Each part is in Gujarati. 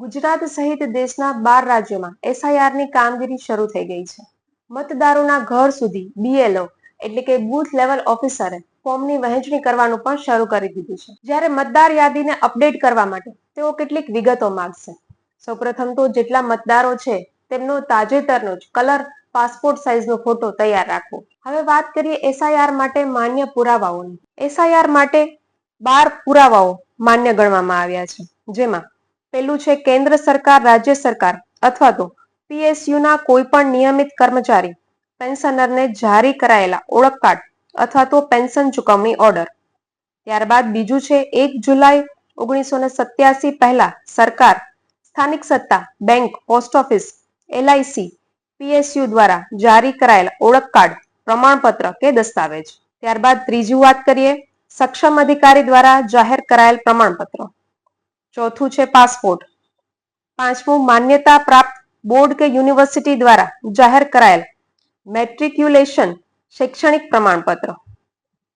ગુજરાત સહિત દેશના બાર રાજ્યોમાં એસઆઈઆરની કામગીરી શરૂ થઈ ગઈ છે. મતદારોના ઘર સુધી બીએલઓ એટલે કે બૂથ લેવલ ઓફિસરે ફોર્મની વહેંચણી કરવાનું પણ શરૂ કરી દીધું છે. જ્યારે મતદાર યાદીને અપડેટ કરવા માટે તેઓ કેટલીક વિગતો માંગશે. સૌપ્રથમ તો જેટલા મતદારો છે તેમનો તાજેતરનો જ કલર, પાસપોર્ટ સાઇઝનો ફોટો તૈયાર રાખવો. હવે વાત કરીએ એસઆઈઆર માટે માન્ય પુરાવાઓની. એસઆઈઆર માટે બાર પુરાવાઓ માન્ય ગણવામાં આવ્યા છે, જેમાં પેલું છે કેન્દ્ર સરકાર, રાજ્ય સરકાર અથવા તો પીએસયુના કોઈ પણ નિયમિત કર્મચારી, પેન્શનરને જારી કરાયેલા ઓળખ કાર્ડ અથવા તો પેન્શન ચુકવણી ઓર્ડર. ત્યારબાદ બીજું છે એક જુલાઈ ઓગણીસો ને સત્યાસી પહેલા સરકાર સ્થાનિક સત્તા bank, post office, LIC, PSU દ્વારા જારી કરાયેલા ઓળખ કાર્ડ પ્રમાણપત્ર કે દસ્તાવેજ. ત્યારબાદ ત્રીજી વાત કરીએ, સક્ષમ અધિકારી દ્વારા જાહેર કરાયેલ પ્રમાણપત્ર. ચોથું છે પાસપોર્ટ. પાંચમું, માન્યતા પ્રાપ્ત બોર્ડ કે યુનિવર્સિટી દ્વારા જાહેર કરાયેલ મેટ્રિક્યુલેશન શૈક્ષણિક પ્રમાણપત્ર.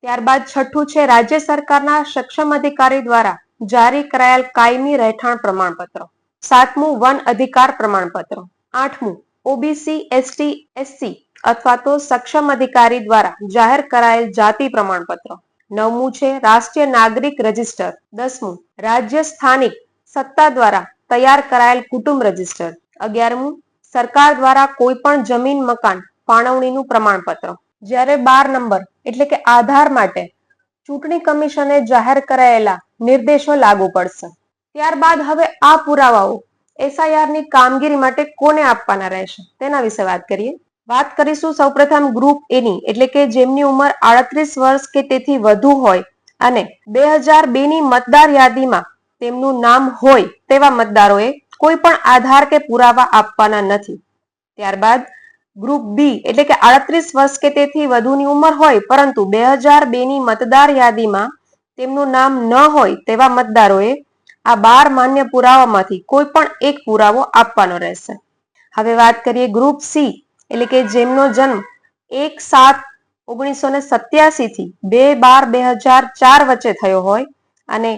ત્યારબાદ છઠ્ઠું છે, રાજ્ય સરકારના સક્ષમ અધિકારી દ્વારા જારી કરાયેલ કાયમી રહેઠાણ પ્રમાણપત્ર. સાતમું, વન અધિકાર પ્રમાણપત્ર. આઠમું, ઓબીસી, એસટી, એસસી અથવા તો સક્ષમ અધિકારી દ્વારા જાહેર કરાયેલ જાતિ પ્રમાણપત્ર. નવમું છે રાષ્ટ્રીય નાગરિક રજિસ્ટર. દસમું, રાજ્ય સ્થાનિક સત્તા દ્વારા તૈયાર કરાયેલ કુટુંબ રજિસ્ટર. અગિયારમું, સરકાર દ્વારા કોઈ પણ જમીન, મકાન ફાળવણીનું પ્રમાણપત્ર. જ્યારે બાર નંબર, એટલે કે આધાર માટે ચૂંટણી કમિશને જાહેર કરાયેલા નિર્દેશો લાગુ પડશે. ત્યારબાદ હવે આ પુરાવાઓ એસઆઈઆરની કામગીરી માટે કોને આપવાના રહેશે? તેના વિશે વાત કરીએ. વાત કરીશું સૌપ્રથમ ગ્રુપ એની એટલે કે જેમની ઉંમર આડત્રીસ વર્ષ કે તેથી વધુ હોય. અને બે હજાર બે ની મતદાર યાદીમાં તેમનું નામ હોય તેવા મતદારોએ કોઈ પણ આધાર કે પુરાવા આપવાના નથી. ત્યારબાદ ગ્રુપ બી એટલે કે આડત્રીસ વર્ષ કે તેથી વધુની ઉંમર હોય, પરંતુ બે હજાર બે ની મતદાર યાદીમાં તેમનું નામ ન હોય તેવા મતદારોએ આ બાર માન્ય પુરાવામાંથી કોઈ પણ એક પુરાવો આપવાનો રહેશે. હવે વાત કરીએ ગ્રુપ સી એટલે કે જેમનો જન્મ એક સાત ઓગણીસો ને સત્યાસી થી બે બાર બે હજાર ચાર વચ્ચે થયો હોય અને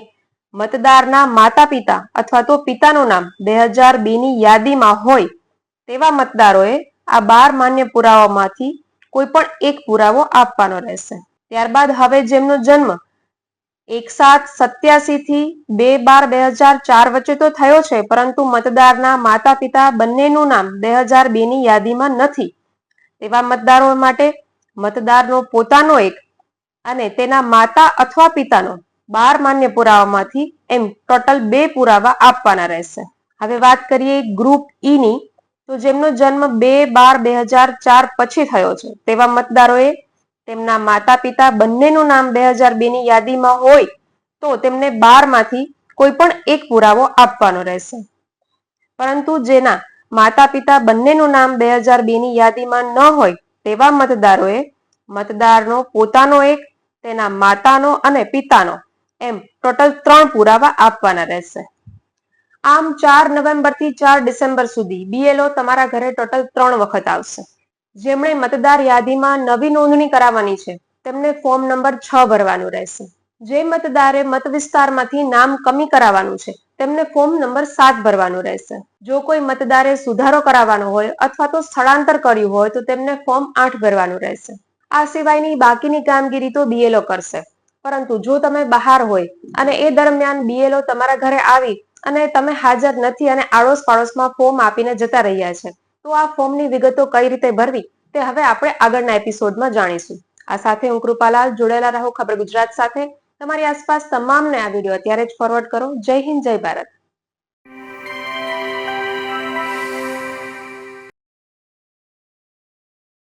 મતદારના માતા પિતા અથવા તો પિતાનું નામ બે હજાર બે ની યાદીમાં હોય તેવા મતદારોએ આ બાર માન્ય પુરાવામાંથી કોઈ પણ એક પુરાવો આપવાનો રહેશે. ત્યારબાદ હવે જેમનો જન્મ એક સાત સત્યાસી થી બે બાર બે હજાર ચાર વચ્ચે તો થયો છે, પરંતુ મતદારના માતા પિતા બંનેનું નામ બે હજાર બે ની યાદીમાં નથી. તેવા મતદારો માટે મતદારનો પોતાનો એક અને તેના માતા અથવા પિતાનો બાર માન્ય પુરાવામાંથી એમ ટોટલ બે પુરાવા આપવાના રહેશે. હવે વાત કરીએ ગ્રુપ ઈ ની. તો જેમનો જન્મ બે બાર બે હજાર ચાર પછી થયો છે, તેવા મતદારોએ તેમના માતા પિતા બંનેનું નામ બે હજાર બે ની યાદીમાં હોય તો તેમને બારમાંથી કોઈ પણ એક પુરાવો આપવાનો રહેશે. પરંતુ જેના માતા પિતા બંનેનું નામ બે હજાર બે ની યાદીમાં ન હોય તેવા મતદારોએ મતદારનો પોતાનો એક, તેના માતાનો અને પિતાનો એમ ટોટલ ત્રણ પુરાવા આપવાના રહેશે. આમ ચાર નવેમ્બરથી ચાર ડિસેમ્બર સુધી બીએલઓ તમારા ઘરે ટોટલ ત્રણ વખત આવશે. જેમણે મતદાર યાદીમાં નવી નોંધણી કરાવવાની છે, તેમને ફોર્મ નંબર છ ભરવાનું રહેશે. જે મતદારે મત વિસ્તારમાંથી નામ કમી કરાવવાનું છે, તેમને ફોર્મ નંબર સાત ભરવાનું રહેશે. જો કોઈ મતદારે સુધારો કરાવવાનો હોય અથવા તો સ્થળાંતર કર્યું હોય, તો તેમને ફોર્મ આઠ ભરવાનું રહેશે. આ સિવાયની બાકીની કામગીરી તો બીએલઓ કરશે. પરંતુ જો તમે બહાર હોય અને એ દરમિયાન બીએલઓ તમારા ઘરે આવી અને તમે હાજર નથી અને આડોશ પાડોશમાં ફોર્મ આપીને જતા રહ્યા છે તો આ ફોર્મની વિગતો કઈ રીતે ભરવી તે હવે આપણે આગળના એપિસોડમાં જાણીશું. આ સાથે હું કૃપાલાલ જોડાયેલા રહો ખબર ગુજરાત સાથે. તમારી આસપાસ તમામને આ વીડિયો અત્યારે જ ફોરવર્ડ કરો. જય હિન્દ, જય ભારત.